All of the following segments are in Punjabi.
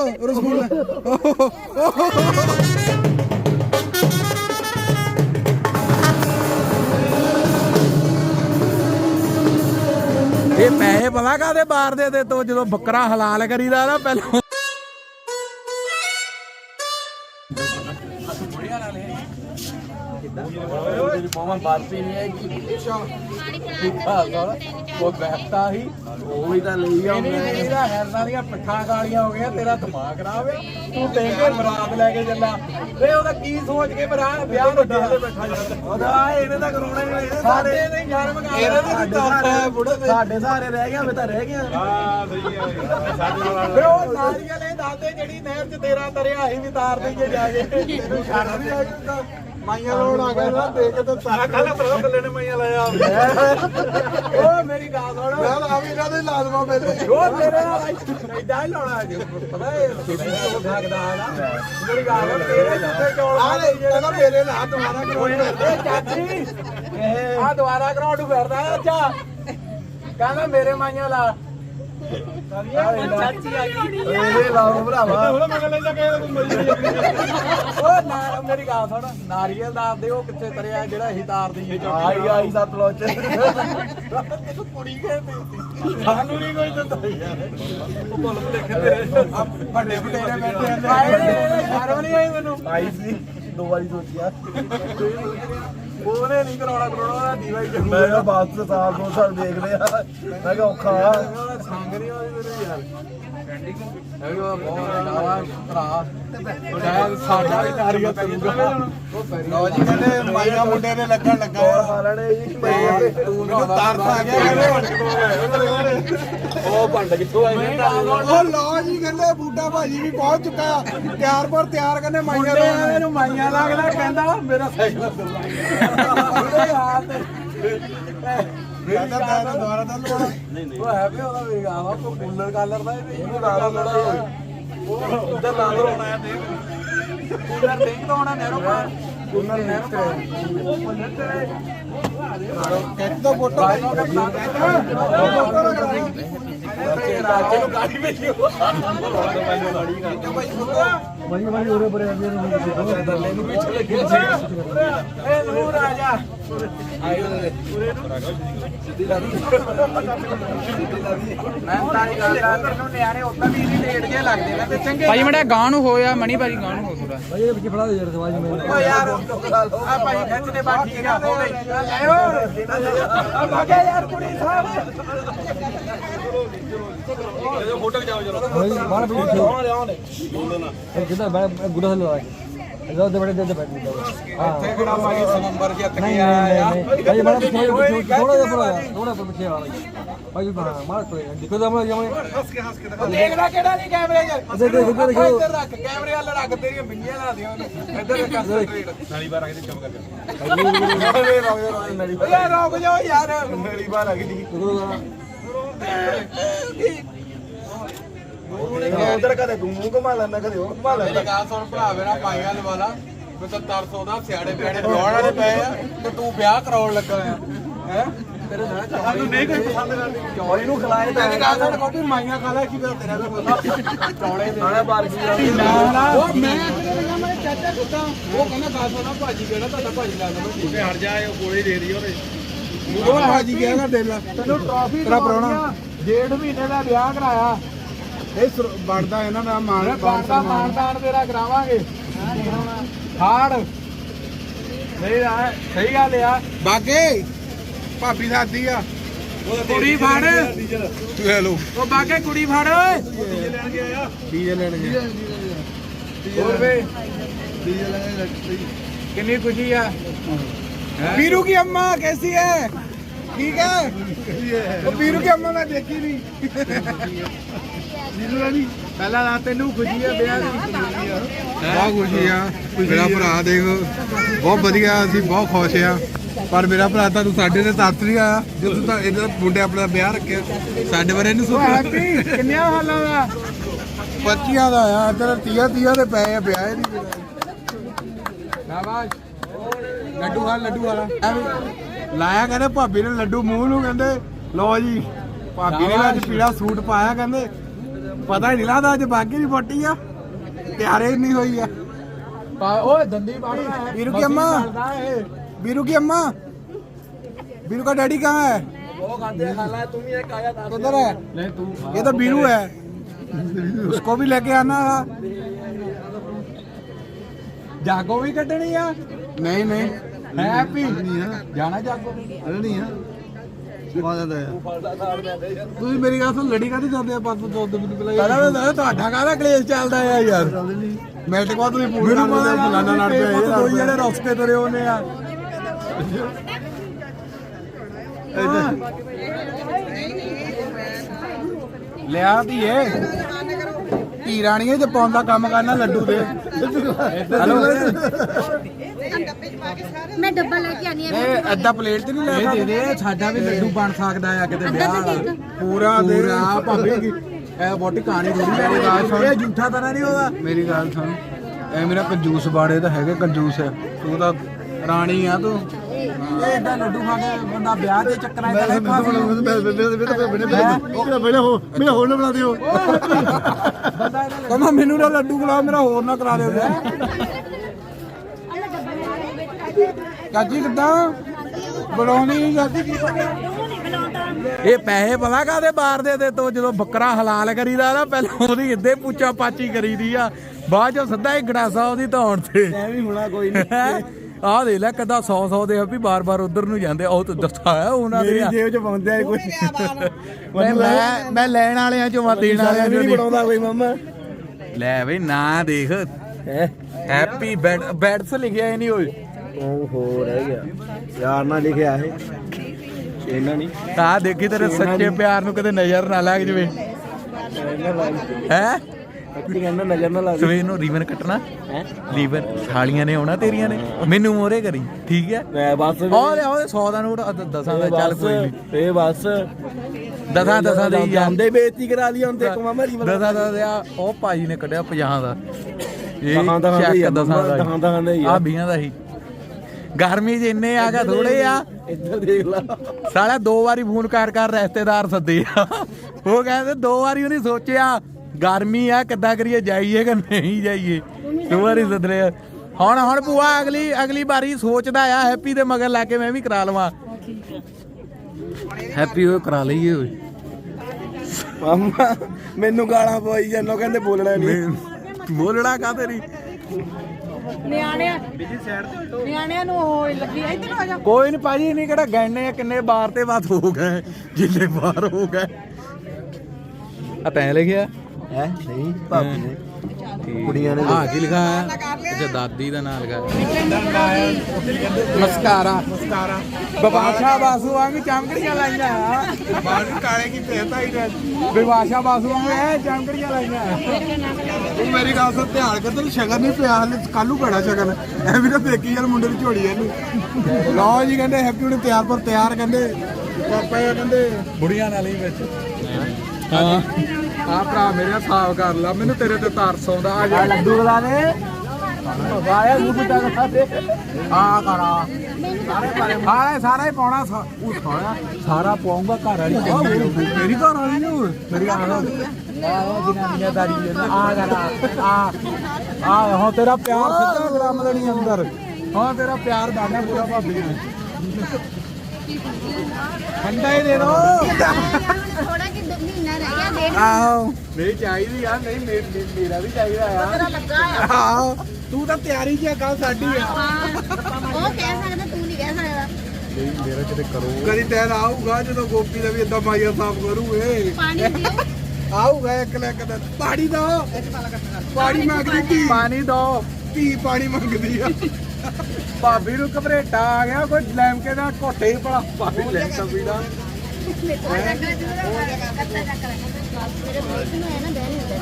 ਰਸਗੁੱਲਾ ਇਹ ਪੈਸੇ ਪਤਾ ਕਾਦੇ ਮਾਰਦੇ ਤੇ ਤੂੰ ਜਦੋਂ ਬੱਕਰਾ ਹਲਾਲ ਕਰੀਦਾ ਨਾ ਪਹਿਲਾਂ। ਉਹ ਬਹਿਤਾ ਹੀ। ਉਹ ਵੀ ਤਾਂ ਲਈ ਆਉਂਦੇ ਇਹਦਾ ਹੈਰਨਾਂ ਦੀਆਂ ਪਿੱਠਾਂ ਕਾਲੀਆਂ ਹੋ ਗਈਆਂ ਤੇਰਾ ਦਿਮਾਗ ਖਰਾਬ ਹੈ ਤੂੰ ਦੇ ਕੇ ਬਰਾਤ ਲੈ ਕੇ ਚੱਲਾ। ਵੇ ਉਹਦਾ ਕੀ ਸੋਚ ਕੇ ਬਰਾਤ ਵਿਆਹ ਨੂੰ ਡਾਲੇ ਬੈਠਾ ਜਾਂਦਾ ਉਹਦਾ ਇਹਨੇ ਤਾਂ ਕਰਾਉਣਾ ਹੀ ਨਹੀਂ ਸਾਡੇ ਨਹੀਂ ਯਾਰ ਮਗਾ ਇਹਨੇ ਤਾਂ ਦੱਸਦਾ ਬੁੜੇ ਸਾਡੇ ਸਾਰੇ ਰਹਿ ਗਿਆ ਮੈਂ ਤਾਂ ਰਹਿ ਗਿਆ ਹਾਂ ਸਹੀ ਆ ਸਾਡੇ ਵੇ ਉਹ ਨਾਰੀਅਲ ਇਹ ਦੱਸਦੇ ਜਿਹੜੀ ਨਹਿਰ 'ਚ ਤੇਰਾ ਤਰਿਆ ਅਸੀਂ ਵੀ ਤਾਰ ਦੇਈਏ ਜਾ ਕੇ। ਛੱਡ ਨਹੀਂ ਆ ਮਾਈਆਂ ਲਾਉਣ ਆ ਗਿਆ ਨਾ ਦੇਖ ਤਾਂ ਸਾਰਾ ਖਾਣਾ ਭਰਾ ਥੱਲੇ ਨੇ ਮਾਈਆਂ ਲਾਇਆ। ਓ ਮੇਰੀ ਗੱਲ ਸੁਣ। ਮੈਂ ਆ ਵੀ ਇਹਨਾਂ ਦੇ ਲਾਜ਼ਮਾ ਮੇਰੇ ਉਹ ਤੇਰੇ ਨਾਲ ਐਡਾ ਹੀ ਲਾਉਣਾ ਅੱਜ। ਪਤਾ ਇਹ ਖੇਤੀ ਤੋਂ ਭਾਗਦਾ ਹੈ ਨਾ? ਮੇਰੀ ਗੱਲ ਸੁਣ ਤੇਰੇ ਜਿੱਥੇ ਚੌਲ ਆ ਕਹਿੰਦਾ ਮੇਰੇ ਨਾਲ ਦੁਬਾਰਾ ਕਰਾਉਣ ਚਾਚੀ ਆ ਦੁਬਾਰਾ ਕਰਾਉਣ ਨੂੰ ਫਿਰਦਾ ਅੱਛਾ। ਕਹਿੰਦਾ ਮੇਰੇ ਮਾਈਆਂ ਲਾ। ਚਾਚੀ ਆ ਗਈ ਇਹ ਲਾਓ ਭਰਾਵਾ। ਹੁਣ ਮੈਂ ਲੈਂਦਾ ਕਿ ਉਹ ਨਾ ਮੇਰੀ ਗੱਲ ਸੁਣ ਨਾਰੀਅਲ ਦਾ ਦੇ ਉਹ ਕਿੱਥੇ ਤਰਿਆ ਜਿਹੜਾ ਅਸੀਂ ਤਾਰ ਦਈਏ। ਆਈ ਆਈ ਸਤਲੋਚ ਕੁੜੀ ਕਹਿੰਦੀ ਸਾਨੂੰ ਨਹੀਂ ਕੋਈ ਦਿੰਦਾ ਯਾਰ। ਉਹ ਭੁਲੇਖੇ ਤੇਰੇ। ਵੱਡੇ ਵਡੇਰੇ ਬੈਠੇ ਆ। ਆਏ ਸ਼ਰਮ ਨਹੀਂ ਆਈ ਮੈਨੂੰ। ਆਈ ਸੀ। ਦੋ ਵਾਰੀ ਸੋਚਿਆ। ਉਹਨੇ ਨਹੀਂ ਕਰਾਉਣਾ ਕਰਾਉਣਾ ਉਹਦਾ ਦੀਵਾ ਹੀ ਚੱਲੂ ਮੈਂ ਕਿਹਾ ਬਾਤ ਸਾਲ ਦੋ ਸਾਲ ਦੇਖਦੇ ਆ। ਮੈਂ ਕਿਹਾ ਔਖਾ ਸੰਗ ਨਹੀਂ ਆਉਂਦੀ ਮੈਨੂੰ ਯਾਰ। ਮੈਂ ਕਿਹਾ ਬਹੁਤ ਡਾਵਾ ਭਰਾ। ਸ਼ਾਇਦ ਸਾਡਾ ਵੀ ਨਾਰੀਅਲ ਚੱਲੂਗਾ ਲਓ ਜੀ ਕਹਿੰਦੇ ਮਾਈਆ ਮੁੰਡੇ ਨੇ ਲੱਗਣ ਲੱਗਾ ਜੀ ਤੂੰ ਮੈਨੂੰ ਤਰਸ ਆ ਗਿਆ ਉਹ ਭੰਡ ਕਿੱਥੋਂ ਆਏ ਨੇ? ਉਹ ਲਓ ਜੀ ਕਹਿੰਦੇ ਬੂਟਾ ਭਾਜੀ ਵੀ ਪਹੁੰਚ ਚੁੱਕਾ ਤਿਆਰ ਪਰ ਤਿਆਰ ਕਹਿੰਦੇ ਮਾਈਆਂ ਲਾਉਣ ਇਹਨੂੰ ਮਾਈਆਂ ਲੱਗਦਾ ਕਹਿੰਦਾ ਮੇਰਾ ਸਾਈਕਲ ਯਾਰ ਕਹਿੰਦਾ ਮੈਂ ਤਾਂ ਦੁਬਾਰਾ ਤਾਂ ਲਵਾਉਣਾ। ਉਹ ਹੈ ਵੀ ਉਹਦਾ ਵੀ ਆਵਾ ਕੋ ਕੂਲਰ ਕਾਲਰ ਦਾ ਇਹ ਇਹਨੂੰ ਲਾ ਲੜਾ ਉਹ ਉੱਧਰ ਲਾ ਲੋ ਆਇਆ ਦੇਖ ਕੂਲਰ ਦੇਖ ਤਾਂ ਹੋਣਾ ਨਹਿਰੋਂ ਪਾ ਕੂਲਰ ਨਹਿਰੋਂ ਪਾ ਉਹ ਮੁੰਡੇ ਤੇਰੇ ਕਿੱਥੇ ਤੋਂ ਫੋਟੋ ਰਾਜੇ ਨੂੰ ਗਾੜੀ ਮਿਲੀ। ਭਾਈ ਭਾਈ ਉਰੇ ਬਰੇ ਆ ਨੂੰ ਵੀ ਚਲੇ ਗਏ ਏ ਨੂਰ ਆ ਜਾ। ਆਇਓ ਉਰੇ ਨੂੰ ਮੈਂ ਤਾਂ ਇਹ ਗੱਲ ਆ ਤੈਨੂੰ ਨਿਆਣੇ ਉਦਾਂ ਵੀ ਇਰੀਟੇਟ ਜੇ ਲੱਗਦੇ ਨੇ ਤੇ ਚੰਗੇ ਭਾਈ ਮੜਿਆ ਗਾਂ ਨੂੰ ਹੋਇਆ ਮਣੀ ਭਾਜੀ ਗਾਂ ਨੂੰ ਹੋ ਥੋੜਾ ਭਾਈ ਇਹ ਵਿੱਚ ਫੜਾ ਦੇ ਯਾਰ ਸਵਾਜ ਮੈਨੂੰ ਓ ਯਾਰ ਆ ਭਾਈ ਖਿੱਚਦੇ ਬਾ ਠੀਕ ਆ ਹੋ ਗਈ। ਲੈ ਓ ਆ ਭਾਗੇ ਯਾਰ ਕੁੜੀ ਸਾਹਿਬ। ਭਾਈ ਮਾਰ ਵੀ ਇਹ ਕਿਦਾਂ ਮੈਂ ਗੁੱਡਾ ਥੱਲੇ ਲਾ ਕੇ ਇਹਦਾ ਦੇ ਬੜੇ ਦੇ ਦੇ ਬੈਠ ਹਾਂ। ਇੱਥੇ ਕਿਹੜਾ ਭਾਈ ਸਵੰਬਰ ਜਿੱਤ ਨਹੀਂ ਕੇ ਆਇਆ ਨਹੀਂ ਨਹੀਂ ਭਾਈ ਮਾਰ ਪਿੱਛੇ ਥੋੜਾ ਜਿਹਾ ਥੋੜਾ ਥੋੜਾ ਪਿੱਛੇ ਆ ਭਾਈ ਹਾਂ ਮਾਰ ਕੋਈ ਦੇਖੋ ਤਾਂ ਮੈਂ ਜਮੇ ਦੇਖਦਾ ਕਿਹੜਾ ਨਹੀਂ ਕੈਮਰੇ 'ਚ ਦੇ ਦੇ ਦੇ ਦੇਖੋ ਇੱਧਰ ਰੱਖ ਕੈਮਰੇ ਵਾਲ ਰੱਖ ਤੇਰੀਆਂ ਬਿੰਗੀਆਂ ਲਾ ਦਿਓ ਉਹਨੂੰ ਇੱਧਰ ਕੰਸੰਟਰੇਟ ਨਾਲੀ ਬਾਰ ਆ ਕੇ ਚਮਕ ਕਰ ਯਾਰ ਰੁਕ ਜਾਓ ਯਾਰ ਨਾਲੀ ਬਾਰ ਆ ਗਈ ਉਧਰ ਕਦੇ ਮੂੰਹ ਘੁਮਾ ਲੈਂਦਾ ਕਦੇ ਉਹ ਘੁਮਾ ਲੈਂਦਾ। ਮੇਰੀ ਗੱਲ ਸੁਣ ਭਰਾ ਮੇਰਾ ਪਾਈਆਂ ਲਵਾਲਾ ਮੈਂ ਤਾਂ ਤਰਸ ਆਉਂਦਾ ਸਿਆੜੇ ਪਿਆੜੇ ਵਿਆਹਣ ਵਾਲੇ ਪਏ ਆ ਤੇ ਤੂੰ ਵਿਆਹ ਕਰਾਉਣ ਲੱਗਾ ਆ ਹੈ? ਤੇਰੇ ਨਾਲ ਚੌੜੀ ਨਹੀਂ ਕੋਈ ਪਸੰਦ ਕਰਦੀ। ਚੌੜੀ ਨੂੰ ਖਿਲਾਏ ਤਾਂ ਮੇਰੀ ਗੱਲ ਸੁਣ ਕੋਈ ਮਾਈਆਂ ਖਾ ਲੈ ਕੀ ਪਤਾ ਤੇਰਾ ਤਾਂ ਚੌੜੇ ਦੇ। ਨਾਲੇ ਬਾਰ ਕੀ ਉਹ ਮੈਂ ਮੈਂ ਚਾਚਾ ਕੁੱਤਾ। ਉਹ ਕਹਿੰਦਾ ਗੱਲ ਸੁਣਾ ਭਾਜੀ ਕਿਹੜਾ ਤੁਹਾਡਾ ਭਾਜੀ ਲੱਗਦਾ ਠੀਕ ਹੈ ਹਟ ਜਾ ਉਹ ਗੋਲੀ ਦੇ ਰਹੀ ਉਹਦੇ। ਉਹ ਹਾਜੀ ਗਿਆ ਨਾ ਦਿਲ। ਤੈਨੂੰ ਟਰਾਫੀ ਤੇਰਾ ਪ੍ਰਾਹੁਣਾ। ਡੇਢ ਮਹੀਨੇ ਦਾ ਵਿਆਹ ਕਰਾਇਆ। ਇਹ ਬਣਦਾ ਇਹਨਾਂ ਦਾ ਮਾਣ ਬਣਦਾ ਮਾਨਦਾਨ ਤੇਰਾ ਕਰਾਵਾਂਗੇ। ਹਾੜ ਨਹੀਂ ਆ ਸਹੀ ਗੱਲ ਆ। ਬਾਗੇ ਭਾਬੀ ਸਾਦੀ ਆ। ਕੁੜੀ ਫੜ। ਲੈ ਲੋ ਉਹ ਬਾਗੇ ਕੁੜੀ ਫੜ ਡੀਜੇ ਲੈਣ ਗਿਆ। ਹੋਰ ਵੇ। ਡੀਜੇ ਲੈਣ ਲੱਗ ਕਿੰਨੀ ਖੁਸ਼ੀ ਆ। ਵੀਰੂ ਕੀ ਅੰਮਾ ਕੈਸੀ ਹੈ? ਠੀਕ ਹੈ? ਉਹ ਵੀਰੂ ਕੇ ਅੰਮਾ ਮੈਂ ਦੇਖੀ ਨਹੀਂ। ਵੀਰੂ ਰਾਣੀ ਪਹਿਲਾਂ ਰਾਤ ਤੈਨੂੰ ਖੁਸ਼ੀ ਆ ਵਿਆਹ ਦੀ ਖੁਸ਼ੀ ਆ। ਬਹੁਤ ਖੁਸ਼ੀ ਆ। ਮੇਰਾ ਭਰਾ ਦੇਖ ਬਹੁਤ ਵਧੀਆ ਅਸੀਂ ਬਹੁਤ ਖੁਸ਼ ਆ। ਪਰ ਮੇਰਾ ਭਰਾ ਤਾਂ ਤੂੰ ਸਾਡੇ ਨਾਲ ਤੱਤ ਨਹੀਂ ਆਇਆ। ਜਦੋਂ ਤਾਂ ਇਹਦਾ ਮੁੰਡੇ ਆਪਣਾ ਵਿਆਹ ਰੱਖਿਆ ਸਾਡੇ ਬਾਰੇ ਨਹੀਂ ਉਹ ਸੋਚਿਆ ਹੈਪੀ ਹਾਲਾਂ ਦਾ? ਬੱਚੀਆਂ ਦਾ ਆ ਤੇਰਾ ਤੀਆ ਤੀਆ ਦੇ ਪਏ ਆ ਵਿਆਹ ਦੀ ਸ਼ਾਬਾਸ਼। ਲੱਡੂ ਵਾਲਾ ਲੱਡੂ ਵਾਲਾ ਲਾਇਆ ਕਹਿੰਦੇ ਭਾਬੀ ਨੇ ਲੱਡੂ ਮੂੰਹ ਨੂੰ ਕਹਿੰਦੇ ਲਓ ਜੀ ਭਾਬੀ ਨੇ ਅੱਜ ਪੀਲਾ ਸੂਟ ਪਾਇਆ ਕਹਿੰਦੇ ਪਤਾ ਹੀ ਨਹੀਂ ਲੱਗਦਾ ਅੱਜ ਬਾਗੀ ਦੀ ਫੋਟੀ ਆ ਤਿਆਰੇ ਨਹੀਂ ਹੋਈ ਆ ਓਏ ਦੰਦੀ ਬਾੜਦਾ ਹੈ ਵੀਰੂ ਕੀ ਅੰਮਾ? ਵੀਰੂ की अम्मा वीरू का डैडी कहाँ है ਉਹ ਖਾਂਦੇ ਖਾਲਾ ਤੂੰ ਵੀ ਇੱਕ ਆਇਆ ਦੱਸ किधर है ਨਹੀਂ ਤੂੰ ये तो बीरू है उसको भी लेके आना था ਜਾਗੋ ਵੀ ਕੱਢਣੀ ਆ नहीं ਹੈ ਹੈਪੀ ਜਾਣਾ ਜਾਗੋ ਨਹੀਂ ਆ ਆ। ਜਾਂਦਾ ਆ। ਤੁਸੀਂ ਮੇਰੀ ਗੱਲ ਸੁਣ ਲੜੀ ਕਾਹਦੀ ਜਾਂਦੇ ਆ? ਬਸ ਦੋ ਦੋ ਮਿੰਟ ਪਹਿਲਾਂ ਪਹਿਲਾਂ ਮੈਂ ਤੁਹਾਡਾ ਕਾਹਦਾ ਕਲੇਸ਼ ਚੱਲਦਾ ਆ ਯਾਰ? ਮੈਂ ਤੇ ਕੋਦ ਨਹੀਂ ਪੂਰਾ ਫਲਾਣਾ ਲੜ ਪਿਆ ਇਹ ਦੋ ਜਿਹੜੇ ਰਸਤੇ ਤੁਰੇ ਉਹਨੇ ਆ। ਲਿਆ ਧੀਏ। ਧੀ ਰਾਣੀਏ ਤੇ ਪਾਉਣ ਕੰਮ ਕਰਨਾ ਲੱਡੂ ਦੇ। ਮੈਂ ਡੱਬਾ ਲੈ ਕੇ ਆਨੀ ਆ ਇਹ ਅੱਧਾ ਪਲੇਟ ਤੇ ਨਹੀਂ ਲੈ ਇਹ ਦੇ ਦੇ ਸਾਡਾ ਵੀ ਲੱਡੂ ਬਣ ਸਕਦਾ ਆ ਕਿਤੇ ਵਿਆਹ ਵਾਲਾ ਪੂਰਾ ਦੇ। ਪੂਰਾ। ਭਾਬੀ ਕੀ ਇਹ ਬੋਟੀ ਕਹਾਣੀ ਥੋੜੀ ਮੇਰੀ ਗੱਲ ਸੁਣ। ਇਹ ਝੂਠਾ ਤਾਂ ਨਹੀਂ ਉਹਦਾ? ਮੇਰੀ ਗੱਲ ਸੁਣ। ਐ ਮੇਰਾ ਕੰਜੂਸ ਬਾੜੇ ਤਾਂ ਹੈਗੇ ਕੰਜੂਸ। ਤੂੰ ਤਾਂ ਰਾਣੀ ਆ ਤੂੰ। ਇਹ ਏਦਾਂ ਲੱਡੂ ਖਾ ਕੇ ਬੰਦਾ ਵਿਆਹ ਦੇ ਚੱਕਰਾਂ 'ਚ ਲੈ ਫਸ ਬੰਦਾ ਇਹਦਾ ਕਹਿੰਦਾ ਮੈਨੂੰ ਨਾ ਲੱਡੂ ਖਿਲਾ ਮੇਰਾ ਹੋਰ ਨਾ ਕਰਾ ਦਿਓ। ਚਾਚੀ ਕਿੱਦਾਂ? ਬਣਾਉਣੀ ਚਾਚੀ? ਕੀ ਇਹ ਪੈਸੇ ਪਤਾ ਕਾਦੇ ਬਾਹਰ ਦੇ ਤੋਂ ਜਦੋਂ ਬੱਕਰਾ ਹਲਾਲ ਕਰੀਦਾ ਨਾ ਪਹਿਲਾਂ ਉਹਦੀ ਇੱਦੇ ਪੁੱਛਾ ਪਾਚੀ ਕਰੀਦੀ ਆ। ਬਾਅਦ ਚੋਂ ਸਿੱਧਾ ਹੀ ਗੜਾਸਾ ਉਹਦੀ ਧੌਣ ਤੇ। ਐਵੇਂ ਹੋਣਾ ਕੋਈ ਆਹ ਦੇ ਲੈ ਕਦਾ 100 100 ਦੇ ਆ ਵੀ ਬਾਰ-ਬਾਰ ਉਧਰ ਨੂੰ ਜਾਂਦੇ ਉਹ ਤਾਂ ਦੱਸਾ ਆ ਉਹਨਾਂ ਦੇ ਆ। ਜੇਬ ਚ ਪਾਉਂਦੇ ਆ ਕੋਈ। ਮੈਂ ਮੈਂ ਮੈਂ ਲੈਣ ਵਾਲਿਆਂ ਚੋਂ ਆ ਦੇਣ ਵਾਲਿਆਂ ਚੋਂ ਨਹੀਂ। ਬਣਾਉਂਦਾ ਕੋਈ ਮਾਮਾ। ਲੈ ਬਈ ਨਾ ਦੇਖ। ਹੈਪੀ ਬੈਡ ਬੈਡਸ ਲਿਖਿਆ ਹੀ ਨਹੀਂ ਓਏ ਓਹੋ ਰਹਿ ਗਿਆ। ਯਾਰ ਨਾ ਲਿਖਿਆ ਇਹ। ਇਹਨਾਂ ਨਹੀਂ। ਆ ਦੇਖੀ ਤੇਰੇ ਸੱਚੇ ਪਿਆਰ ਨੂੰ ਕਦੇ ਨਜ਼ਰ ਨਾ ਲੱਗ ਜਵੇ। ਹੈ? ਕੀ ਕਹਿੰਦਾ ਨਜ਼ਰ ਨਾ ਲੱਗ ਸਵੇਰ ਨੂੰ ਰੀਵਨ ਕੱਟਣਾ। ਹੈ? ਲੀਵਰ ਥਾਲੀਆਂ ਨੇ ਆਉਣਾ ਤੇਰੀਆਂ ਨੇ। ਮੈਨੂੰ ਮੋਰੇ ਕਰੀ। ਠੀਕ ਹੈ? ਮੈਂ ਬਸ। ਉਹ ਲੈ ਉਹ 100 ਦਾ ਨੋਟ ਅ- ਦਸਾਂ ਦਾ। ਚੱਲ ਕੋਈ ਨਹੀਂ ਇਹ ਬਸ। ਦਸਾਂ ਦਸਾਂ ਦੇ ਹੀ ਜਾਂਦੇ ਬੇਇੱਜ਼ਤੀ ਕਰਾ ਲਈ ਹੁੰਦੇ ਇੱਕ ਮਾਮਾ ਰੀ ਦਸਾਂ ਦਾ ਉਹ ਭਾਜੀ ਨੇ ਕੱਢਿਆ 50 ਦਾ। ਇਹ ਦਸਾਂ ਦਾ ਹੀ ਦਸਾਂ ਦਾ ਦਸਾਂ ਦਾ ਹੀ। ਆ। 20 ਦਾ ਹੀ। ਗਰਮੀ 'ਚ ਇੰਨੇ ਆ ਗਿਆ ਥੋੜੇ ਆ। ਇੱਧਰ ਦੇਖ ਲਾ। ਸਾਲਾ ਦੋ ਵਾਰੀ ਫੋਨ ਕਰ ਕਰ ਰਿਸ਼ਤੇਦਾਰ ਸੱਦੇ ਆ। ਉਹ ਕਹਿੰਦੇ ਦੋ ਵਾਰੀ ਉਹਨੇ ਸੋਚਿਆ ਗਰਮੀ ਆ ਕਿੱਦਾਂ ਕਰੀਏ ਜਾਈਏ ਕਿ ਨਹੀਂ ਜਾਈਏ? ਦੋ ਵਾਰੀ ਸੱਦ ਲਿਆ ਹੁਣ ਹੁਣ ਭੂਆ ਅਗਲੀ ਅਗਲੀ ਵਾਰੀ ਸੋਚਦਾ ਆ ਹੈਪੀ ਦੇ ਮਗਰ ਲਾ ਕੇ ਮੈਂ ਵੀ ਕਰਾ ਲਵਾਂ। ਹੈਪੀ ਉਹ ਕਰਾ ਲਈਏ ਓਏ। ਮਾਮਾ ਮੈਨੂੰ ਗਾਲਾਂ ਪਵਾਈ ਜਾਂਦੇ ਕਹਿੰਦੇ ਬੋਲਣਾ ਨਹੀਂ ਬੋਲਣਾ ਕਾਤੇ ਨਹੀਂ ਨਿਆਣਿਆਂ ਨਿਆਣਿਆਂ ਨੂੰ ਉਹ ਲੱਗੀ ਇੱਧਰ ਆ ਜਾ। ਕੋਈ ਨਹੀਂ ਭਾਜੀ ਨਹੀਂ ਕਿਹੜਾ ਗੈਣੇ ਆ ਕਿੰਨੇ ਬਾਰ ਤੇ ਬਾਤ ਹੋ ਗਏ ਜਿੰਨੇ ਬਾਰ ਹੋ ਗਏ। ਆ ਤੈਂ ਲਿਖਿਆ? ਹੈ? ਨਹੀਂ ਭਾਬੀ ਨੇ। ਕੁੜੀਆਂ ਨੇ ਆ ਕੀ ਲਿਖਾ ਹੈ। ਅੱਛਾ ਦਾਦੀ ਦਾ ਨਾਮ ਲਿਖਾ ਮਸਕਾਰਾ ਮਸਕਾਰਾ ਬਵਾਸ਼ਾ ਬਾਸੂ ਵਾਂਗ ਚਮਕੜੀਆਂ ਲਾਈਆਂ। ਬਾਲ ਕਾਲੇ ਕੀ ਭੇਤਾ ਹੀ ਵਿਵਾਸ਼ਾ ਬਾਸੂ ਵਾਂਗ ਐ ਚਮਕੜੀਆਂ ਲਾਈਆਂ। ਤੂੰ ਮੇਰੀ ਗੱਲ ਸੁਣ ਧਿਆਨ ਕਰ ਤੈਨੂੰ ਸ਼ਗਨ ਨਹੀਂ ਪਿਆ ਹਲੇ ਕੱਲੂ ਪੈਣਾ ਸ਼ਗਨ। ਐਵੇਂ ਤਾਂ ਦੇਖੀ ਯਾਰ ਮੁੰਡੇ ਦੀ ਝੋਲੀ ਇਹਨੂੰ। ਲਓ ਜੀ ਕਹਿੰਦੇ ਹੈਪੀ ਨੂੰ ਤਿਆਰ ਪਰ ਤਿਆਰ ਕਹਿੰਦੇ ਪਾਪਾ ਕਹਿੰਦੇ ਬੁੜੀਆਂ ਨਾਲ ਹੀ ਵਿੱਚ। ਹਾਂ। ਆ ਭਰਾ ਮੇਰੇ ਹਿਸਾਬ ਕਰ ਲਾ ਮੈਨੂੰ ਤੇਰੇ ਤੇ ਤਰਸ ਆਉਂਦਾ ਆ ਜਾ। ਲੱਡੂ ਬੁਲਾ ਦੇ। ਵਾਇਆ ਬੁੱਢਾ ਕਰਾ ਦੇ ਆ ਕਰਾ ਸਾਰਾ ਸਾਰਾ ਹੀ ਪਾਉਣਾ ਉਹ ਸਾਰਾ ਸਾਰਾ ਪਾਉਂਗਾ ਘਰ ਵਾਲੀ। ਮੇਰੀ ਘਰ ਵਾਲੀ ਨੂੰ ਮੇਰੀ ਆ ਆ ਦਾਰੀ ਆ ਕਰਾ ਆ। ਆ। ਹੁਣ ਤੇਰਾ ਪਿਆਰ ਸਿੱਧਾ ਗ੍ਰਾਮ ਲੈਣੀ ਅੰਦਰ। ਹਾਂ ਤੇਰਾ ਪਿਆਰ ਦਾਣਾ ਪੂਰਾ ਭਾਬੀ ਨੂੰ ਠੰਡਾ ਹੀ ਦੇ ਦੋ। ਥੋੜਾ ਕਿ ਮਹੀਨਾ ਰਹਿ ਗਿਆ ਡੇਢ ਆਹੋ। ਨਹੀਂ ਚਾਹੀਦੀ ਆ ਨਹੀਂ ਮੇ- ਮੇ- ਮੇਰਾ ਵੀ ਚਾਹੀਦਾ ਆ। ਮੇਰਾ ਲੱਗਾ ਆ। ਆਹੋ ਤੂੰ ਤਾਂ ਤਿਆਰੀ 'ਚ ਆ ਕੱਲ ਸਾਡੀ ਆ। ਹਾਂ ਉਹ ਕਹਿ ਸਕਦਾ ਤੂੰ ਨਹੀਂ ਕਹਿ ਸਕਦਾ। ਨਹੀਂ ਮੇਰਾ ਕਿਤੇ ਕਰੋ। ਕਦੀ ਤੈਨ ਆਊਗਾ ਜਦੋਂ ਗੋਪੀ ਦਾ ਵੀ ਇਦਾਂ ਮਾਈਆ ਸਾਫ਼ ਕਰੂਗੇ। ਪਾਣੀ ਦਿਓ। ਆਊਗਾ ਇੱਕ ਲੈ ਕੇ ਦਿਨ। ਪਾਣੀ ਦੋ। ਪਾਣੀ ਮੰਗਦੀ ਕੀ ਪਾਣੀ ਦੋ। ਕੀ ਪਾਣੀ ਮੰਗਦੀ ਆ। ਭਾਬੀ ਨੂੰ ਘਬਰੇਟਾ ਆ ਗਿਆ ਕੋਈ ਲੈਮਕੇ ਦਾ ਘੋਟੇ ਹੀ ਭਲਾ। ਭਾਬੀ ਲੈ ਸਕਦੀ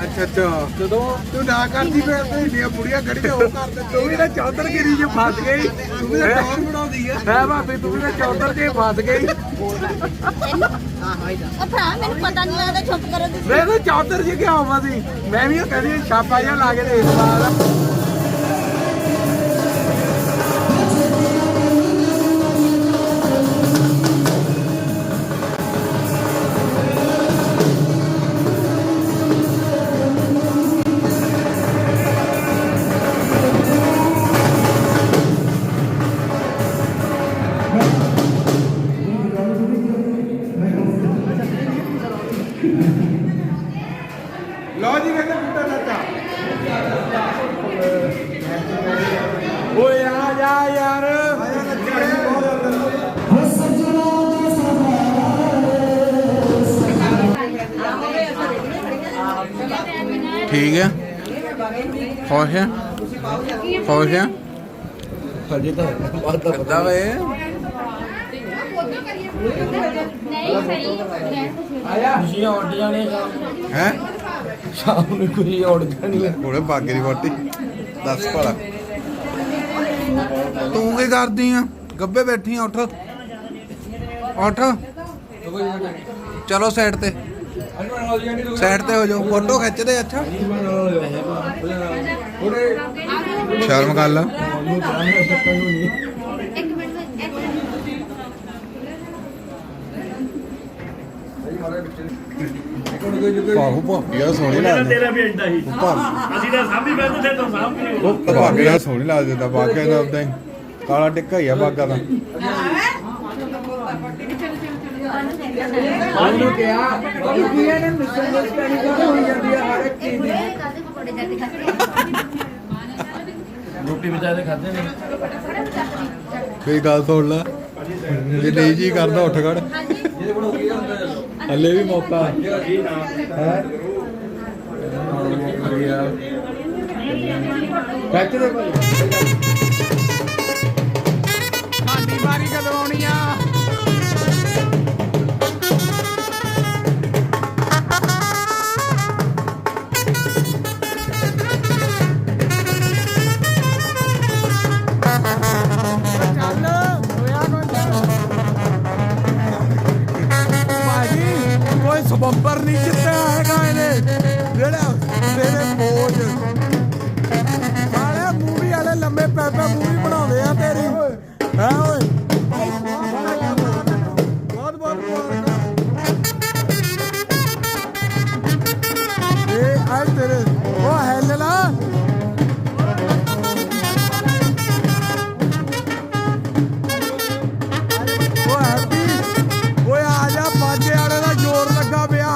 ਅੱਛਾ ਅੱਛਾ। ਜਦੋਂ ਤੂੰ ਨਾ ਕਰਦੀ ਫਿਰ ਤੇ ਇੰਨੀਆਂ ਬੁੜੀਆਂ ਖੜੀਆਂ ਉਹ ਕਰ ਦਿੰਦੇ ਤੂੰ ਵੀ ਤਾਂ ਚੌਧਰਗਿਰੀ 'ਚ ਫਸ ਗਈ। ਤੂੰ ਵੀ ਤਾਂ ਟੌਰ ਬਣਾਉਂਦੀ ਆ। ਹੈ ਭਾਬੀ ਤੂੰ ਵੀ ਤਾਂ ਚੌਧਰ 'ਚ ਹੀ ਫਸ ਗਈ। ਉਹ ਭਰਾ ਮੈਨੂੰ ਪਤਾ ਨਹੀਂ ਲੱਗਦਾ ਚੁੱਪ ਕਰੋ ਤੁਸੀਂ। ਮੈਂ ਤਾਂ ਚੌਧਰ 'ਚ ਕਿਉਂ ਆਵਾਂ ਸੀ। ਮੈਂ ਵੀ ਉਹ ਕਹਿੰਦੀ ਛਾਪਾ ਜਿਹਾ ਲਾ ਕੇ ਦੇ ਇਸ ਵਾਰ। ਓਏ ਆ ਜਾ ਯਾਰ। ਠੀਕ ਹੈ? ਖੁਸ਼ ਹੈ? ਖੁਸ਼ ਹੈ? ਹਜੇ ਤਾਂ ਬਾਤ ਦਾ ਪਤਾ ਵੇ। ਨਹੀਂ ਸਹੀ ਆਇਆ। ਖੁਸ਼ੀਆਂ ਉੱਡੀਆਂ ਨੇ ਹੈ? ਸ਼ਾਮ ਨੂੰ ਕੋਈ ਉੱਡ ਜਾਣੀ ਕੋਲੇ ਬਾਗੇ ਦੀ ਵਾਟੀ ਦੱਸ ਭਲਾ। ਤੂੰ ਕੀ ਕਰਦੀ ਆ? ਗੱਬੇ ਬੈਠੀ ਆ ਉੱਠ। ਉੱਠ। ਚਲੋ ਸਾਈਡ ਤੇ। ਸਾਈਡ ਤੇ ਹੋ ਜਾਓ। ਫੋਟੋ ਖਿੱਚਦੇ ਅੱਛਾ। ਸ਼ਰਮ ਕਰ ਲਾ। ਬਾਹੂ ਭਾਪੀਆ ਸੋਹਣੀ ਲੱਗਦੀ। ਤੇਰਾ ਵੀ ਏਦਾਂ ਹੀ। ਅਸੀਂ ਤਾਂ ਸਾਂਭੀ ਬੈਠੇ ਤੇ ਤੂੰ ਸਾਂਭ ਕੇ। ਉਹ ਬਾਗਾ ਸੋਹਣੀ ਲੱਗਦੀ ਤਾਂ ਬਾਗਾ ਦਾ ਉਦਾਂ ਹੀ। ਕਾਲਾ ਟਿੱਕਾ ਹੀ ਆ ਬਾਗਾ ਦਾ। ਉਹਨੂੰ ਕਿਹਾ ਕਿ ਇਹਨੇ ਮਿਸਅੰਡਰਸਟੈਂਡਿੰਗ ਹੋਈ ਜਾਂਦੀ ਹੈ ਹਰ ਇੱਕ ਚੀਜ਼ ਦੀ। ਰੋਟੀ ਵਿਚਾਰੇ ਖਾਦੇ ਨੇ ਕੋਈ ਗੱਲ ਸੁਣ ਲੈ। ਜੇ ਨਹੀਂ ਜੀ ਕਰਦਾ ਉੱਠ ਖੜ। ਹੱਲੇ ਵੀ ਮੌਕਾ। ਹੈ? ਕੱਚ ਦੇ ਭਾਈ।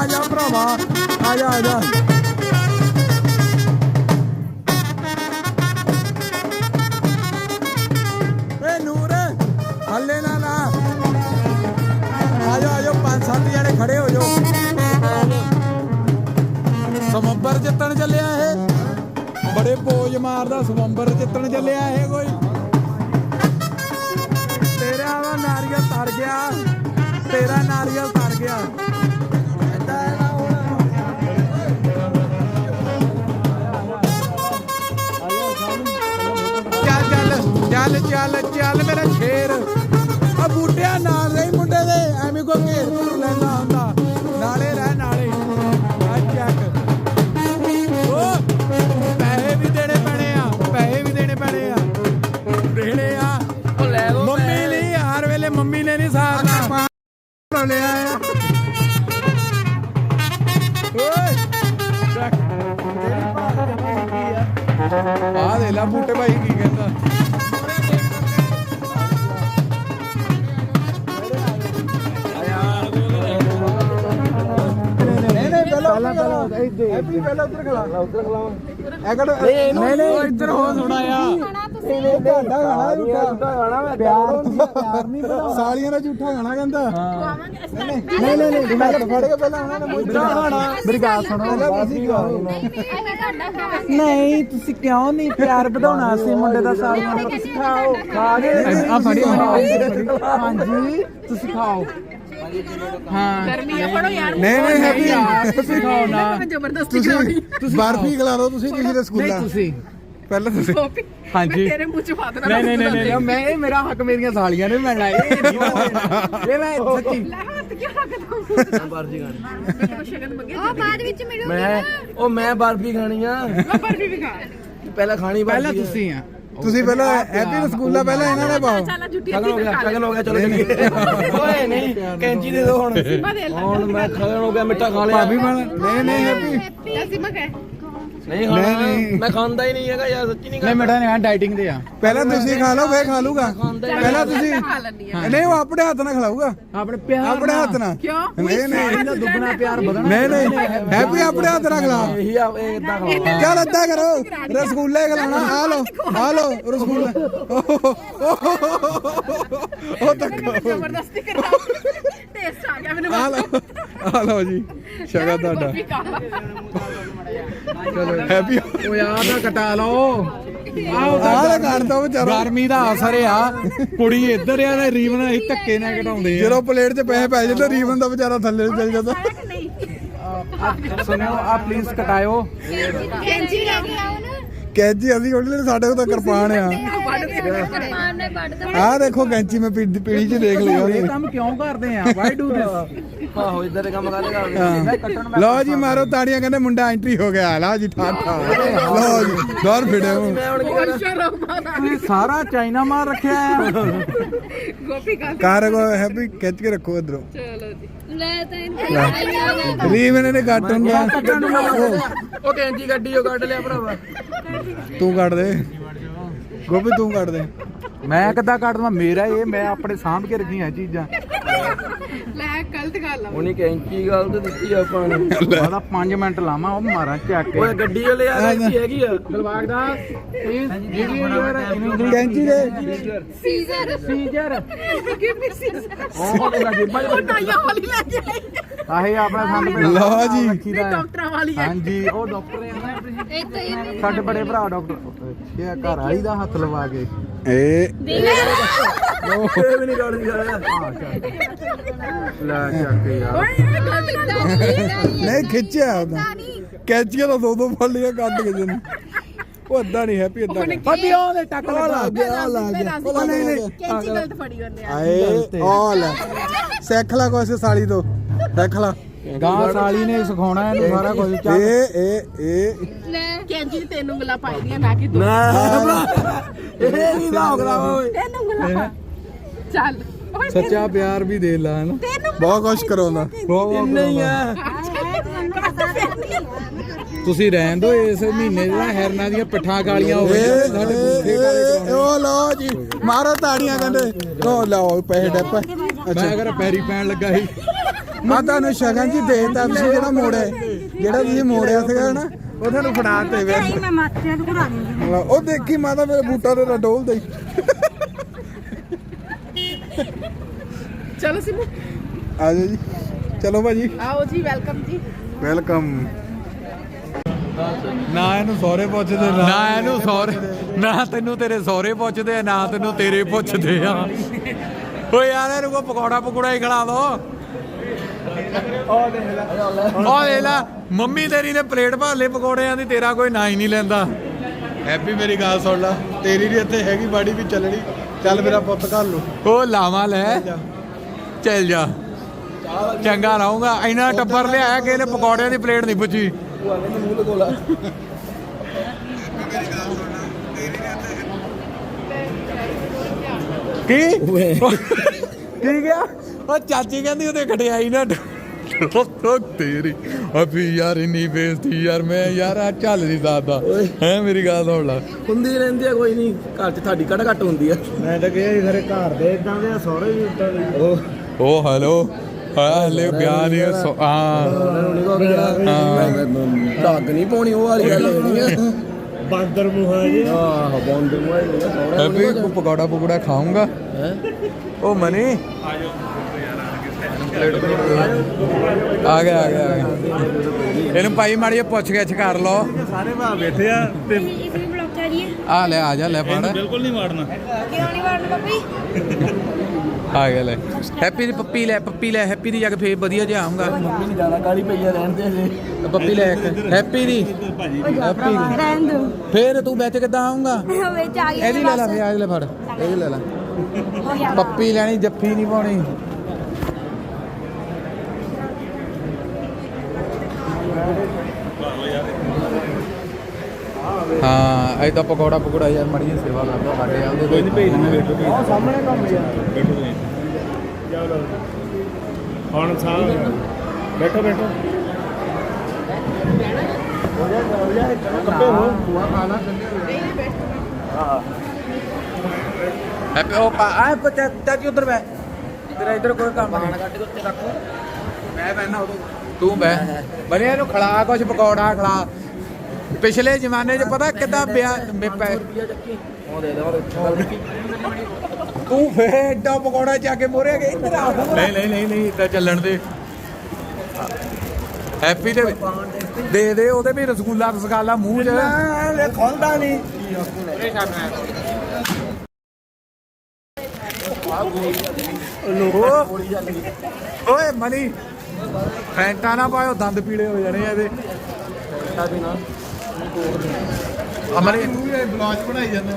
ਆ ਜਾ ਭਰਾਵਾ ਆ ਜਾ ਆ ਜਾ ਏ ਨੂਰ ਹੱਲੇ ਨਾ ਨਾ ਆ ਜਾ ਆ ਜਾ ਪੰਜ ਸੱਤ ਜਣੇ ਖੜੇ ਹੋ ਜਾਓ। ਸਮੰਬਰ ਜਿੱਤਣ ਚੱਲਿਆ ਇਹ। ਬੜੇ ਪੋਜ ਮਾਰਦਾ ਸਮੰਬਰ ਜਿੱਤਣ ਚੱਲਿਆ ਇਹ ਕੋਈ। ਤੇਰਾ ਵਾ ਨਾਰੀਅਲ ਤੜ ਗਿਆ। ਤੇਰਾ ਨਾਰੀਅਲ ਤੜ ਗਿਆ। ਚੱਲ ਚੱਲ ਚੱਲ ਮੇਰਾ ਸ਼ੇਰ। ਆ ਬੂਟਿਆ ਨਾਲ ਰਹੀ ਮੁੰਡੇ ਦੇ ਐਵੇਂ ਕੋ ਘੇਰ ਘੂਰ ਲੈਂਦਾ ਹੁੰਦਾ। ਨਾਲੇ ਰਹਿ ਨਾਲੇ ਆ ਚੱਕ। ਓ ਪੈਸੇ ਵੀ ਦੇਣੇ ਪੈਣੇ ਆ ਪੈਸੇ ਵੀ ਦੇਣੇ ਪੈਣੇ ਆ। ਦੇਣੇ ਆ। ਉਹ ਲੈ ਦੋ ਮੰਮੀ ਨਹੀਂ ਹਰ ਵੇਲੇ ਮੰਮੀ ਨੇ ਨਹੀਂ ਸਾਰਨਾ ਲਿਆ ਓਏ ਚੱਕ। ਆ। ਦੇ ਲਾ ਬੂਟੇ ਭਾਈ ਪਹਿਲਾਂ ਪਹਿਲਾਂ ਹੈਪੀ ਪਹਿਲਾਂ ਉੱਧਰ ਖਲਾ ਉੱਧਰ ਖਲਾਵਾਂ ਐ ਕਰ ਨਹੀਂ ਨਹੀਂ ਇੱਧਰ ਹੋ ਥੋੜਾ ਆ ਝੂਠਾ ਗਾਣਾ ਝੂਠਾ ਗਾਣਾ ਮੈਂ ਪਿਆਰ ਪਿਆਰ ਨਹੀਂ ਸਾਲੀਆਂ ਦਾ ਝੂਠਾ ਗਾਣਾ ਕਹਿੰਦਾ ਨਹੀਂ ਨਹੀਂ ਨਹੀਂ ਮੈਂ ਫੜ ਕੇ ਪਹਿਲਾਂ ਉਹਨਾਂ ਨੇ ਮੁੱਝਾ ਗਾਣਾ ਮੇਰੀ ਗੱਲ ਸੁਣੋ ਨਹੀਂ ਤੁਸੀਂ ਕਿਉਂ ਨਹੀਂ ਪਿਆਰ ਵਧਾਉਣਾ ਸੀ ਮੁੰਡੇ ਦਾ ਤੁਸੀਂ ਖਾਓ ਖਾ ਕੇ ਆ ਫੜੀ ਹਾਂਜੀ ਤੁਸੀਂ ਖਾਓ ਹਾਂ। ਯਾਰ ਨਹੀਂ ਨਹੀਂ ਹੈਪੀ ਤੁਸੀਂ ਖਾਓ ਨਾ। ਜ਼ਬਰਦਸਤੀ ਤੁਸੀਂ ਬਰਫੀ ਖਿਲਾ ਦਿਓ ਤੁਸੀਂ ਕਿਸੇ ਦੇ ਸਕੂਲਾਂ। ਤੁਸੀਂ। ਪਹਿਲਾਂ ਤੁਸੀਂ ਹਾਂਜੀ। ਤੇਰੇ ਮੂੰਹ ਚ ਦੇਣਾ ਨਹੀਂ ਨਹੀਂ ਨਹੀਂ ਨਹੀਂ ਮੈਂ ਇਹ ਮੇਰਾ ਹੱਕ ਮੇਰੀਆਂ ਸਾਲੀਆਂ ਨੇ ਇਹ ਨਹੀਂ ਇਹ ਮੈਂ ਸੱਚੀ ਹੱਥ ਕਿਉਂ ਰੱਖਦਾ ਬਾਰਜੀ ਖਾਣੀ ਸ਼ਗਨ ਮੰਗੇ ਉਹ ਬਾਅਦ ਵਿੱਚ ਮਿਲੂਗੀ ਮੈਂ ਉਹ ਮੈਂ ਬਰਫੀ ਖਾਣੀ ਆ। ਪਰ ਵੀ ਖਾ ਪਹਿਲਾਂ ਖਾਣੀ ਪਹਿਲਾਂ ਬਰਫੀ। ਤੁਸੀਂ ਆ। ਤੁਸੀਂ ਪਹਿਲਾਂ ਹੈਪੀ ਸਕੂਲਾਂ ਪਹਿਲਾਂ ਇਹਨਾਂ ਨੇ ਪਾਓ ਚਾਲਾ ਖਗਨ ਹੋ ਗਿਆ ਖਗਨ ਹੋ ਗਿਆ ਚਲੋ ਚੱਲੀਏ ਓਏ ਨਹੀਂ ਕੈਂਚੀ ਦੇ ਦੋ ਹੁਣ। ਹੁਣ ਮੈਂ ਖਗਨ ਹੋ ਗਿਆ ਮਿੱਠਾ ਖਾ ਲਿਆ। ਭਾਬੀ ਬਣ ਨਹੀਂ ਨਹੀਂ ਹੈਪੀ। ਅਸੀਂ ਮਗੇ ਨਹੀਂ ਖਾਣਾ। ਨਹੀਂ। ਮੈਂ ਖਾਂਦਾ ਹੀ ਨਹੀਂ ਹੈਗਾ ਯਾਰ ਸੱਚੀ ਨਹੀਂ ਨਹੀਂ ਮਿੱਠਾ ਨਹੀਂ ਡਾਈਟਿੰਗ ਤੇ ਆ। ਪਹਿਲਾਂ ਤੁਸੀਂ ਖਾ ਲਓ ਫੇਰ ਖਾ ਲੂਗਾ ਪਹਿਲਾਂ ਤੁਸੀਂ ਖਾ ਲੈਣੀ ਆ। ਨਹੀਂ ਉਹ ਆਪਣੇ ਹੱਥ ਨਾਲ ਖਿਲਾਊਗਾ। ਆਪਣੇ ਪਿਆਰ ਆਪਣੇ ਹੱਥ ਨਾਲ। ਕਿਉਂ? ਨਹੀਂ ਨਹੀਂ। ਦਾ ਦੁੱਗਣਾ ਪਿਆਰ ਵਧਣਾ ਨਹੀਂ ਨਹੀਂ। ਹੈਪੀ ਆਪਣੇ ਹੱਥ ਨਾਲ ਖਿਲਾ। ਇਹੀ ਆ ਇਹ ਇਦਾਂ ਖਾ ਚੱਲ ਏਦਾਂ ਕਰੋ। ਰਸਗੁੱਲੇ ਖਿਲਾਣਾ ਆ ਲੋ ਆ ਲੋ ਰਸਗੁੱਲੇ। ਉਹ ਤੱਕ ਜ਼ਬਰਦਸਤੀ ਕਰਾ ਟੇਸਟ ਆ ਗਿਆ ਮੈਨੂੰ ਆ ਲੋ ਆ ਲੋ ਜੀ। ਸ਼ਗਾ ਤੁਹਾਡਾ। ਹੈਪੀ ਓਏ ਆ ਤਾਂ ਕਟਾ ਲਓ। ਆਹ ਆਹ ਤਾਂ ਕੱਢਦਾ ਵਿਚਾਰਾ ਗਰਮੀ ਦਾ ਅਸਰ ਆ। ਕੁੜੀ ਇੱਧਰ ਆ ਤੇ ਰੀਵਨ ਅਸੀਂ ਧੱਕੇ ਨਾਲ ਘਟਾਉਂਦੇ ਆ। ਜਦੋਂ ਪਲੇਟ 'ਚ ਪੈਸੇ ਪੈ ਜਾਂਦੇ ਰੀਵਨ ਦਾ ਵਿਚਾਰਾ ਥੱਲੇ ਨੂੰ ਚੱਲ ਜਾਂਦਾ। ਸੁਣਿਓ ਆ ਪਲੀਜ਼ ਕਟਾਇਓ। ਕੈਂਚੀ ਲੈ ਕੇ ਆਓ ਨਾ। ਕੈਂਚੀ ਅਸੀਂ ਉਹਦੇ ਲਈ ਸਾਡੇ ਕੋਲ ਤਾਂ ਕਿਰਪਾਨ ਆ। ਕਿਰਪਾਨ ਨੇ ਵੱਢ ਦੋ ਆਹ ਦੇਖੋ ਕੈਂਚੀ ਮੈਂ ਪੀੜੀ ਪੀੜੀ 'ਚ ਦੇਖ ਲਈ ਇਹ ਕੰਮ ਕਿਉਂ ਕਰਦੇ ਆ? ਵਾਈ ਡੂ ਦਿਸ ਆਹੋ ਇਧਰ ਕੰਮ ਕਰਦੇ ਹਾਂ। ਲਓ ਜੀ ਮਾਰੋ ਤਾੜੀਆਂ ਕਹਿੰਦੇ ਮੁੰਡਾ ਐਂਟਰੀ ਹੋ ਗਿਆ। ਲਓ ਜੀ ਠਾਕ ਠਾਕ ਲਓ ਜੀ ਦੌਰ ਫਿੜਿਓ ਤੁਸੀਂ ਸਾਰਾ ਚਾਈਨਾ ਮਾਰ ਰੱਖਿਆ ਆ ਕਾਰ ਕੋ ਹੈਪੀ ਖਿੱਚ ਕੇ ਰੱਖੋ ਇਧਰੋਂ। ਲੈ ਤਾਂ ਇਹਨੇ ਨੇ ਕੱਟ ਹੁੰਦਾ ਉਹ ਕੈਂਚੀ ਗੱਡੀ ਉਹ ਕੱਢ ਲਿਆ ਭਰਾਵਾ। ਤੂੰ ਕੱਟ ਦੇ। ਗੋਪੀ ਤੂੰ ਕੱਟ ਦੇ। ਮੈਂ ਕਿੱਦਾਂ ਕੱਢ ਦਵਾਂ? ਮੇਰਾ ਇਹ ਮੈਂ ਆਪਣੇ ਸਾਂਭ ਕੇ ਰੱਖੀਆਂ ਇਹ ਚੀਜ਼ਾਂ। ਉਹਨੇ ਕੈਂਚੀ ਗੱਲ ਤੇ ਦਿੱਤੀ ਆਪਾਂ ਨੂੰ। ਉਹਦਾ 5 ਮਿੰਟ ਲਾਵਾਂ ਉਹ ਮਾਰਾਂ ਚੱਕ ਕੇ। ਓਏ ਗੱਡੀ ਵਾਲੇ ਆ ਕੈਂਚੀ ਹੈਗੀ ਆ। ਦਿਲਬਾਗ ਦਾ ਯੂ ਯੂਰ ਕੈਂਚੀ ਦੇ। Scissor. Scissor. Give me scissor. ਉਹ ਲੱਗੇ ਬਾਈ ਆਹੇ ਆਪਣਾ ਸੰਦ ਪਿੰਡ ਲਓ ਜੀ। ਡਾਕਟਰਾਂ ਵਾਲੀ ਹਾਂਜੀ ਉਹ ਡਾਕਟਰ ਹੈ ਨਾ। ਸਾਡੇ ਬੜੇ ਭਰਾ ਡਾਕਟਰ। ਇਹ ਘਰ ਵਾਲੀ ਦਾ ਹੱਥ ਲਵਾ ਕੇ। ਏ। ਵੀ ਨਹੀਂ ਕੱਢ ਦਿਆ ਲੈ ਚੱਕ ਕੇ ਯਾਰ। ਨਹੀਂ ਖਿੱਚਿਆ ਉਹਦਾ। ਕੈਂਚੀਆਂ ਤਾਂ ਦੋ ਦੋ ਫੜ ਲਿਆ ਕੱਢ ਕੇ ਜਨ ਉਹ ਅੱਧਾ ਨਹੀਂ ਹੈਪੀ ਅੱਧਾ ਬੱਬੀ ਉਹ ਦੇ ਟੱਕ ਆ ਲੱਗ ਗਿਆ ਆ ਲੱਗ ਗਿਆ। ਉਹ ਨਹੀਂ ਨਹੀਂ। ਕੈਂਚੀ ਗਲਤ ਫੜੀ ਹੁੰਦੇ ਆ। ਆਏ ਆ ਲੈ। ਸਿੱਖ ਲੈ ਕੁਛ ਸਾਲੀ ਤੋਂ। ਸਿੱਖ ਲੈ। ਗਾਂ ਸਾਲੀ ਨੇ ਸਿਖਾਉਣਾ ਇਹਨੂੰ ਸਾਰਾ ਕੁਝ ਚੱਲ। ਇਹ ਇਹ ਇਹ ਲੈ ਕੈਂਚੀ ਤੇ ਤਿੰਨ ਉਂਗਲਾਂ ਪਾਈ ਦੀਆਂ ਨਾ। ਕਿ ਦੋ ਇਹ ਨਹੀਂ ਲਾਉਗਦਾ ਓਏ ਤਿੰਨ ਉਂਗਲਾਂ ਚੱਲ। ਓਏ ਸੱਚਾ ਪਿਆਰ ਵੀ ਦੇ ਲਾ ਇਹਨੂੰ ਬਹੁਤ ਕੁਛ ਕਰਾਉਂਦਾ। ਨਹੀਂ ਆ। ਤੁਸੀਂ ਰਹਿਣ ਦਿਓ ਇਸ ਮਹੀਨੇ ਜਿਹੜਾ ਹੈਰਨਾ ਦੀਆਂ ਪਿੱਠਾਂ ਕਾਲੀਆਂ ਹੋ ਏ ਗਈਆਂ ਸਾਡੇ ਬੂਥੇ ਕਾਲੇ ਉਹ ਲਓ ਜੀ ਮਾਰੋ ਤਾੜੀਆਂ ਕਹਿੰਦੇ। ਲਓ ਲਓ ਪੈਸੇ ਡੱਪ। ਮੈਂ ਅਗਰ ਪੈਰੀ ਪੈਣ ਲੱਗਾ ਸੀ। ਮੈਂ ਤੁਹਾਨੂੰ ਸ਼ਗਨ ਜੀ ਦੇਤਾ ਤੁਸੀਂ ਜਿਹੜਾ ਮੋੜਿਆ ਜਿਹੜਾ ਤੁਸੀਂ ਮੋੜਿਆ ਸੀਗਾ ਨਾ ਉਹ ਤੁਹਾਨੂੰ ਫੜਾ ਤੇ ਵੇ। ਮੈਂ ਮਾਤਿਆਂ ਨੂੰ ਘੁਰਾ ਦੂੰਗੀ ਉਹ ਦੇਖੀ ਮਾਤਾ ਮੇਰੇ ਬੂਟਾ ਤੇ ਨਾ ਡੋਲ ਦੇ ਚਲੋ ਸਿਮੂ। ਆ ਜਾਓ ਜੀ। ਚਲੋ ਭਾਜੀ। ਆਓ ਜੀ ਵੈਲਕਮ ਜੀ। ਵੈਲਕਮ। ਨਾ ਇਹਨੂੰ ਸਹੁਰੇ ਪੁੱਛਦੇ ਨਾ ਇਹਨੂੰ ਸਹੁਰੇ ਨਾ ਤੈਨੂੰ ਤੇਰੇ ਸਹੁਰੇ ਪੁੱਛਦੇ ਆ ਨਾ ਤੈਨੂੰ ਤੇਰੇ ਪੁੱਛਦੇ ਆ। ਓਏ ਯਾਰ ਇਹਨੂੰ ਕੋ ਪਕੌੜਾ ਪਕੌੜਾ ਹੀ ਖਿਲਾ ਦੋ। ਉਹ ਦੇ ਲੈ। ਮੰਮੀ ਤੇਰੀ ਨੇ ਪਲੇਟ ਭਾਲੇ ਪਕੌੜਿਆਂ ਦੀ ਤੇਰਾ ਕੋਈ ਨਾਂ ਹੀ ਨਹੀਂ ਲੈਂਦਾ। ਹੈਪੀ ਮੇਰੀ ਗੱਲ ਸੁਣ ਲੈ। ਤੇਰੀ ਵੀ ਇੱਥੇ ਹੈਗੀ ਬਾੜੀ ਵੀ ਚੱਲਣੀ। ਚੱਲ ਮੇਰਾ ਪੁੱਤ ਘਰ ਨੂੰ। ਉਹ ਲਾਵਾ ਲੈ। ਚੱਲ ਜਾ। ਚੰਗਾ ਰਹੂੰਗਾ। ਇੰਨਾ ਟੱਬਰ ਲਿਆਇਆ ਕਿ ਇਹਨੇ ਪਕੌੜਿਆਂ ਦੀ ਪਲੇਟ ਨਹੀਂ ਪੁੱਛੀ। ਮੂੰਹ ਕੀ? ਕੀ ਗਿਆ? ਉਹ ਚਾਚੀ ਕਹਿੰਦੀ ਉਹਦੇ ਖਟਿਆਈ ਨਾ ਉਹ ਤੇਰੀ ਅਭੀ ਯਾਰ ਇੰਨੀ ਬੇਇੱਜ਼ਤੀ ਯਾਰ ਮੈਂ ਯਾਰ ਆ ਚੱਲ ਨਹੀਂ ਸਕਦਾ। ਹੈ ਮੇਰੀ ਗੱਲ ਸੁਣ ਲੈ। ਹੁੰਦੀ ਰਹਿੰਦੀ ਆ ਕੋਈ ਨਹੀਂ ਘਰ 'ਚ ਤੁਹਾਡੀ ਕਿਹੜਾ ਘੱਟ ਹੁੰਦੀ ਆ। ਮੈਂ ਤਾਂ ਕਿਹਾ ਜੀ ਘਰੇ ਘਰ ਦੇ ਇਦਾਂ ਦੇ ਸਹੁਰੇ ਵੀ ਇਦਾਂ ਦੇ ਉਹ। ਉਹ ਹੈਲੋ ਹਲੇ ਬਿਆਨ ਨਹੀਂ ਸੋ- ਹਾਂ। ਢੱਕ ਨਹੀਂ ਪਾਉਣੀ ਉਹ ਵਾਲੀ ਗੱਲ ਨਹੀਂ ਆ। ਬਾਂਦਰ ਮੂਹਾ ਜੀ। ਆਹ ਬੰਦ ਮੋਏ ਨਹੀਂ ਸੌਰਾ ਅਭੀ ਕੋ ਪਕੌੜਾ ਪਕੌੜਾ ਖਾਊਂਗਾ? ਉਹ ਮਨੀ? ਆ ਗਿਆ ਆ ਗਿਆ ਆ ਗਿਆ। ਇਹਨੂੰ ਭਾਈ ਮਾੜੀ ਪੁੱਛ ਗਿੱਛ ਕਰ ਲਓ। ਸਾਰੇ ਭਾ ਬੈਠੇ ਆ ਤੇ ਇਸ ਵੀ ਬਲੌਕ ਕਰੀਏ ਆ ਲੈ ਆ ਜਾ ਲੈ ਫੜ। ਬਿਲਕੁਲ ਨਹੀਂ ਮਾਰਨਾ ਕਿਉਂ ਨਹੀਂ ਵੜਨ ਬੱਬੀ ਆ ਗਿਆ ਲੈ। ਹੈਪੀ ਦੀ ਪੱਪੀ ਲੈ ਪੱਪੀ ਲੈ ਹੈਪੀ ਦੀ ਜਾ ਕੇ ਫੇਰ ਵਧੀਆ ਜਿਹਾ ਆਉਂਗਾ ਮੰਮੀ ਨਹੀਂ ਜ਼ਿਆਦਾ ਕਾਲੀ ਪਈ ਆ ਰਹਿਣ ਦੇ ਜੇ ਪੱਪੀ ਲੈ ਇੱਕ। ਹੈਪੀ ਦੀ। ਹੈਪੀ ਦੀ। ਰਹਿਣ ਦੋ। ਫੇਰ ਤੂੰ ਵਿੱਚ ਕਿੱਦਾਂ ਆਉਂਗਾ ਵਿੱਚ ਆ ਗਿਆ ਇਹਦੀ ਲੈ ਲੈ ਫੇਰ ਆ ਲੈ ਫੜ। ਇਹਦੀ ਲੈ ਲੈ। ਪੱਪੀ ਲੈਣੀ ਜੱਫੀ ਨਹੀਂ ਪਾਉਣੀ। ਹਾਂ ਐਦਾਂ ਪਕੌੜਾ ਪਕੌੜਾ ਯਾਰ ਮੜੀ ਸੇਵਾ ਕਰਦਾ ਸਾਡੇ ਆਉਂਦੇ ਕੋਈ ਨਹੀਂ ਭੇਜ ਬੈਠੋ ਉਹ ਸਾਹਮਣੇ ਕੰਮ ਯਾਰ ਬੈਠੋ ਤੁਸੀਂ। ਚਲੋ ਹੁਣ ਸਾਹਿਬ ਬੈਠੋ ਬੈਠੋ। ਹੈਪੀ ਉਹ ਪਾ ਆ ਪਤਾ ਚਾਚੀ ਉਧਰ ਬੈ ਤੇਰਾ ਇਧਰ ਕੋਈ ਕੰਮ ਨਹੀਂ। ਕੱਢ ਕੇ ਉੱਤੇ ਰੱਖੋ। ਮੈਂ ਬੈਠਾ ਉਦੋਂ। ਤੂੰ ਬੈ ਬਣੇ ਇਹਨੂੰ ਖਿਲਾ ਕੁਛ ਪਕੌੜਾ ਖਿਲਾ। ਪਿਛਲੇ ਜ਼ਮਾਨੇ 'ਚ ਪਤਾ ਕਿੱਦਾਂ ਮੇ ਪੈ ਤੂੰ ਫੇਰ ਏਡਾ ਪਕੌੜਾ ਚੱਕ ਕੇ ਮੋਰਿਆ ਕਿ ਇੱਧਰ ਆ ਨਹੀਂ ਨਹੀਂ ਨਹੀਂ ਨਹੀਂ ਇੱਦਾਂ ਚੱਲਣ ਦੇ। ਹੈਪੀ ਦੇ ਦੇ ਦੇ ਉਹਦੇ ਵੀ ਰਸਗੁੱਲਾ ਰਸਗਾਲਾ ਮੂੰਹ 'ਚ। ਖੋਲਦਾ ਨਹੀਂ। ਓਏ ਮਨੀ। ਫੈਂਟਾ ਨਾ ਪਾਇਓ ਦੰਦ ਪੀਲੇ ਹੋ ਜਾਣੇ ਆ ਇਹਦੇ। ਅਮਰੀ ਬਲੌਗ ਬਣਾਈ ਜਾਂਦਾ।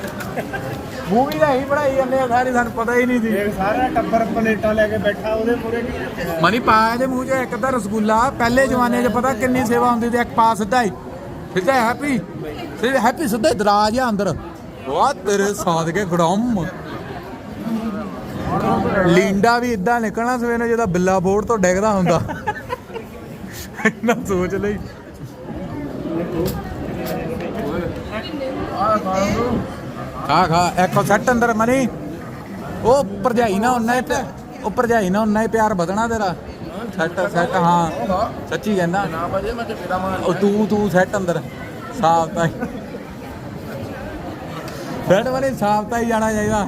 ਮੂਵੀ ਦਾ ਹੀ ਬਣਾਈ ਜਾਂਦੇ ਆ ਸਾਰੀ ਸਾਨੂੰ ਪਤਾ ਹੀ ਨਹੀਂ ਸੀ। ਸਾਰਾ ਟੱਬਰ ਪਲੇਟਾਂ ਲੈ ਕੇ ਬੈਠਾ ਉਹਦੇ ਪੂਰੇ ਮਨੀ ਪਾਇਆ ਦੇ ਮੂੰਹ 'ਚ ਇੱਕ ਤਾਂ ਰਸਗੁੱਲਾ ਪਹਿਲੇ ਜ਼ਮਾਨੇ 'ਚ ਪਤਾ ਕਿੰਨੀ ਸੇਵਾ ਹੁੰਦੀ ਸੀ ਇੱਕ ਪਾ ਸਿੱਧਾ ਹੀ। ਤਾਂ ਹੈਪੀ ਫਿਰ ਹੈਪੀ ਸਿੱਧਾ ਦਰਾਜ ਆ ਅੰਦਰ। ਵਾਹ ਤੇਰੇ ਸਾਥ ਕੇ ਗੜਮ। ਲੀਂਡਾ ਵੀ ਇਦਾਂ ਨਿਕਲਣਾ ਸਵੇਰ ਨੂੰ ਜਿਹਦਾ ਬਿੱਲਾ ਬੋਰਡ ਤੋਂ ਡਿੱਗਦਾ ਹੁੰਦਾ। ਇੰਨਾ ਸੋਚ ਲਈ। ਖਾ ਖਾ, ਇੱਕ ਸੈੱਟ ਅੰਦਰ ਮਨੀ। ਉਹ ਭਰਜਾਈ ਨਾ ਉਹਨਾਂ ਤੇ ਉਹ ਭਰਜਾਈ ਨਾ ਉਹਨਾਂ ਹੀ, ਪਿਆਰ ਵਧਣਾ ਤੇਰਾ। ਸੈੱਟ ਸੈੱਟ ਹਾਂ। ਸੱਚੀ ਕਹਿੰਦਾ। ਨਾ ਵਜੇ ਮੈਂ ਤੇ ਫੇਰਾ ਮਾਰ ਉਹ ਤੂੰ ਤੂੰ ਸੈੱਟ ਅੰਦਰ। ਸਾਫ਼ ਤਾਂ ਸੈੱਟ ਵਾਲੇ ਸਾਫ਼ ਤਾਂ ਹੀ ਜਾਣਾ ਚਾਹੀਦਾ।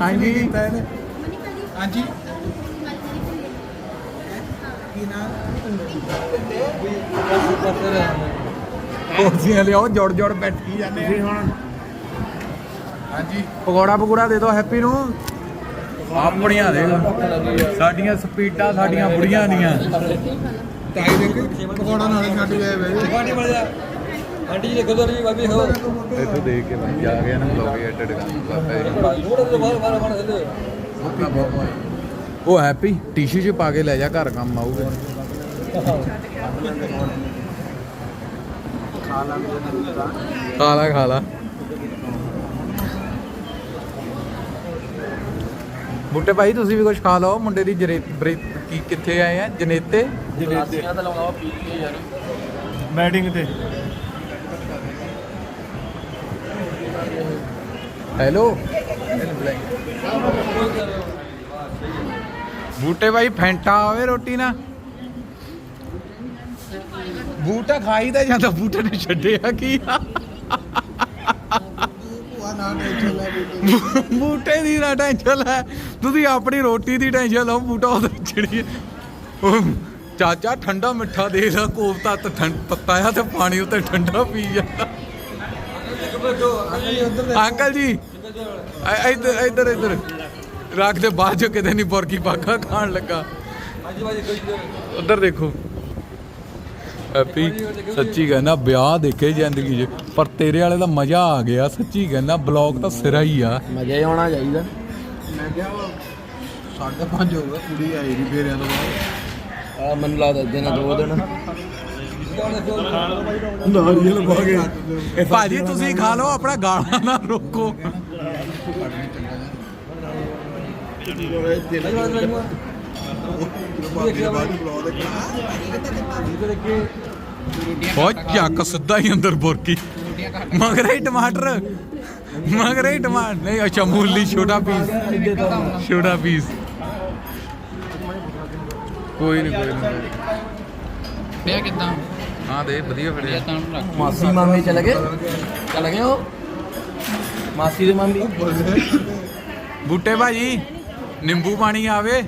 ਹਾਂਜੀ। ਹਾਂਜੀ। ਕੁਰਸੀਆਂ ਲਿਆਓ ਜੋੜ ਜੋੜ ਬੈਠੀ ਜਾਂਦੇ ਤੁਸੀਂ ਹੁਣ ਹਾਂਜੀ। ਪਕੌੜਾ ਪਕੌੜਾ ਦੇ ਦਿਓ ਹੈਪੀ ਨੂੰ। ਆਪਣੀਆਂ ਦੇ ਸਾਡੀਆਂ ਸਪੀਡਾਂ ਸਾਡੀਆਂ ਬੁੜੀਆਂ ਦੀਆਂ। ਤਾਈ ਦੇਖ ਪਕੌੜਾ ਨਾਲੇ ਛੱਡ ਗਏ ਵੇ ਇੱਥੋਂ ਦੇਖ ਕੇ ਮੈਂ ਜਾ ਗਿਆ ਨਾ ਬਲੌਗ ਐਡਿਟ ਉਹ ਹੈਪੀ ਟਿਸ਼ੂ ਚ ਪਾ ਕੇ ਲੈ ਜਾ ਘਰ ਕੰਮ ਆਊਗਾ। ਖਾ ਲਾ ਖਾ ਲਾ। ਬੁੱਟੇ ਭਾਈ ਤੁਸੀਂ ਵੀ ਕੁਝ ਖਾ ਲਓ। ਮੁੰਡੇ ਦੀ ਜਰੇ ਕੀ ਕਿੱਥੇ ਆਏ ਆ? ਜਨੇਤੇ? ਜਨੇਤੀਆਂ ਤਾਂ ਲਾਉਂਦਾ ਪੀ ਕੇ ਯਾਰ। ਬੈਟਿੰਗ ਤੇ। ਹੈਲੋ। ਬੂਟੇ ਭਾਈ ਫੈਂਟਾ ਆਵੇ ਰੋਟੀ ਨਾ ਬੂਟਾ ਖਾਈ ਤਾਂ ਜਾਂਦਾ, ਬੂਟੇ ਨੇ ਛੱਡਿਆ ਕੀ? ਆ? ਬੂਟੇ ਦੀ ਨਾ ਟੈਨਸ਼ਨ ਲੈ। ਤੁਸੀਂ ਆਪਣੀ ਰੋਟੀ ਦੀ ਟੈਨਸ਼ਨ ਲਓ, ਬੂਟਾ ਉਹਦੇ ਚੜੀ ਉਹ ਚਾਚਾ ਠੰਡਾ ਮਿੱਠਾ ਦੇ ਦਾ ਕੋਫਤਾ ਤੇ ਪੱਤਾ ਆ ਤੇ ਪਾਣੀ ਉੱਤੇ ਠੰਡਾ ਪੀ ਜਾਂਦਾ ਅੰਕਲ ਜੀ ਇੱਧਰ ਇੱਧਰ ਇੱਧਰ। ਰੱਖ ਦੇ ਬਾਅਦ ਚੋਂ ਕਿਤੇ ਨਹੀਂ ਬੁਰਕੀ ਪਾਕਾ ਖਾਣ ਲੱਗਾ। ਉਧਰ ਦੇਖੋ। ਹੈਪੀ ਸੱਚੀ ਕਹਿੰਦਾ ਵਿਆਹ ਦੇਖੇ ਜ਼ਿੰਦਗੀ 'ਚ। ਪਰ ਤੇਰੇ ਵਾਲੇ ਦਾ ਮਜ਼ਾ ਆ ਗਿਆ ਸੱਚੀ ਕਹਿੰਦਾ ਬਲੌਗ ਤਾਂ ਸਿਰਾ ਹੀ ਆ। ਮਜ਼ਾ ਹੀ ਆਉਣਾ ਚਾਹੀਦਾ। ਮੈਂ ਕਿਹਾ ਸਾਢੇ ਪੰਜ ਹੋ ਗਏ ਕੁੜੀ ਆਈ ਨਹੀਂ ਫੇਰਿਆਂ ਤੋਂ ਬਾਅਦ। ਆ ਮੈਨੂੰ ਲੱਗਦਾ ਦਿਨ ਦੋ ਦਿਨ। ਨਾਰੀਅਲ ਪਾ ਕੇ ਭਾਜੀ ਤੁਸੀਂ ਖਾ ਲਓ ਆਪਣਾ ਗਾਲਾਂ ਨਾ ਰੋਕੋ। ਬਹੁਤ ਚੱਕ ਸਿੱਧਾ ਹੀ ਅੰਦਰ ਬੁਰਕੀ। ਮਗਰ ਹੀ ਟਮਾਟਰ। ਮਗਰ ਹੀ ਟਮਾਟਰ। ਨਹੀਂ ਅੱਛਾ ਮੂਲੀ ਛੋਟਾ ਪੀਸ ਛੋਟਾ ਪੀਸ ਕੋਈ ਨਹੀਂ ਕੋਈ ਨਹੀਂ ਪਿਆ ਕਿਦਾਂ? ਹਾਂ ਦੇ ਵਧੀਆ ਫੜਿਆ ਮਾਸੀ ਮਾਮੀ ਚਲੇ ਗਏ? ਚਲੇ ਗਏ ਉਹ? ਮਾਸੀ ਦੇ ਮਾਮੀ? ਬੂਟੇ ਭਾਜੀ ਨਿੰਬੂ ਪਾਣੀ ਆਵੇ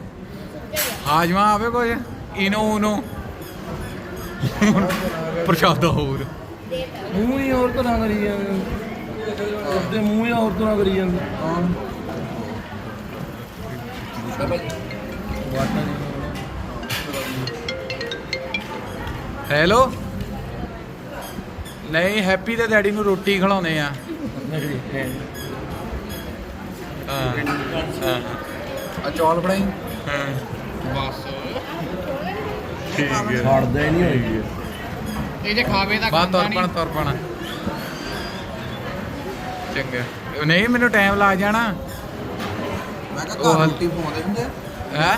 ਹਾਜਮਾ ਆਵੇ ਕੁਝ ਇਨੋ ਉਨੋ। ਪ੍ਰਸ਼ਾਦਾ ਹੋਰ। ਮੂੰਹ ਹੀ ਹੋਰ ਤਰ੍ਹਾਂ ਕਰੀ ਜਾਂਦੇ। ਉਸਦੇ ਮੂੰਹ ਹੀ ਹੋਰ ਤਰ੍ਹਾਂ ਕਰੀ ਜਾਂਦੇ। ਹੈਲੋ? ਨਹੀਂ ਹੈਪੀ ਦੇ ਡੈਡੀ ਨੂੰ ਰੋਟੀ ਖਿਲਾਉਨੇ ਆ। ਹਾਂ ਆ ਚੌਲ ਬਣਾਈ? ਹਾਂ। ਠੀਕ ਹੈ। ਛੱਡਦਾ ਹੀ ਨਹੀਂ ਹੋਈ। ਬਾਤ ਤੁਰ ਪਣ ਤੁਰ ਪਣ। ਚੰਗਾ। ਨਹੀਂ ਮੈਨੂੰ ਟਾਈਮ ਲੱਗ ਜਾਣਾ। ਮੈਂ ਕਿਹਾ ਘਰ ਰੋਟੀ ਪਵਾਉਂਦੇ ਹੁੰਦੇ ਹੈ?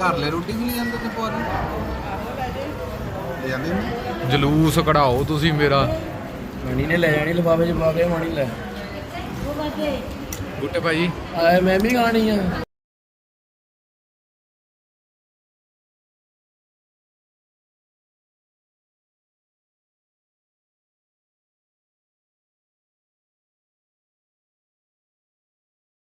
ਘਰ ਲੈ ਰੋਟੀ ਵੀ ਲੈ ਜਾਂਦੇ ਤੇ ਦੇ ਲੈ ਜਾਂਦੇ ਨੇ। ਜਲੂਸ ਕਢਾਓ ਤੁਸੀਂ ਮੇਰਾ। ਮਣੀ ਨੇ ਲੈ ਜਾਣੀ ਲਿਫਾਫੇ ਚ ਪਾ ਕੇ ਮਣੀ ਲੈ ਬੂਟੇ ਭਾਜੀ ਆਏ ਮੈਂ ਵੀ ਖਾਣੀ ਆ।